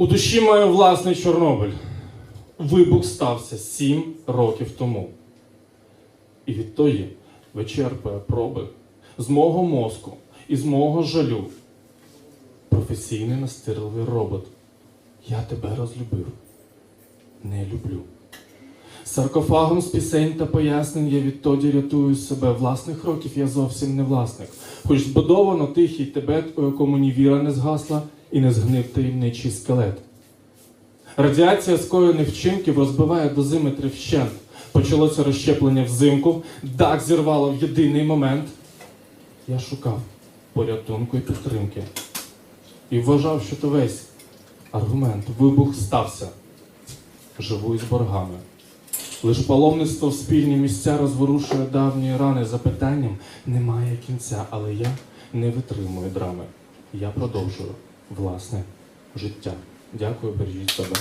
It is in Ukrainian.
У душі маю власний Чорнобиль. Вибух стався сім років тому. І відтоді вичерпує проби з мого мозку і з мого жалю. Професійний настирливий робот. Я тебе розлюбив. Не люблю. Саркофагом з пісень та пояснень я відтоді рятую себе. Власних років я зовсім не власник. Хоч збудовано тихий Тибет, у якому ні віра не згасла і не згнив таємничий скелет. Радіація скоєних вчинків розбиває дозиметри вщент. Почалося розщеплення взимку, дах зірвало в єдиний момент. Я шукав порятунку і підтримки. І вважав, що то весь аргумент. Вибух стався. Живу із боргами. Лиш паломництво в спільні місця розворушує давні рани. Запитанням немає кінця, але я не витримую драми. Я продовжую власне життя. Дякую, бережіть себе.